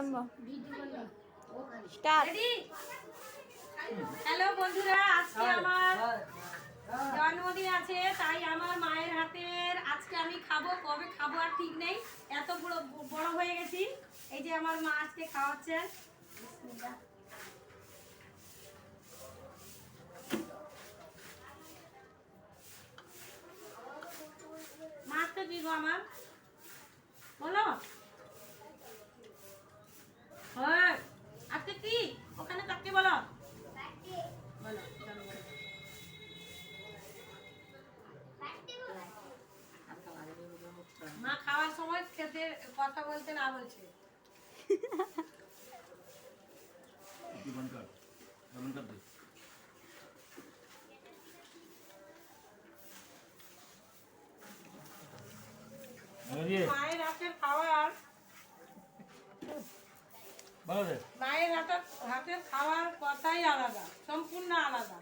আরম্ভ। Start hello বন্ধুরা আজকে আমার জন্মদিন আছে তাই আমার মায়ের হাতের আজকে আমি খাব কবে খাব আর ঠিক নেই এত বড় বড় হয়ে গেছি। এই যে আমার মা আজকে খাওয়াচ্ছেন। মাছটা গো আমার। কথা বলতে না বলছে। মায়ের হাতের হাতের খাওয়ার কথাই আলাদা সম্পূর্ণ আলাদা।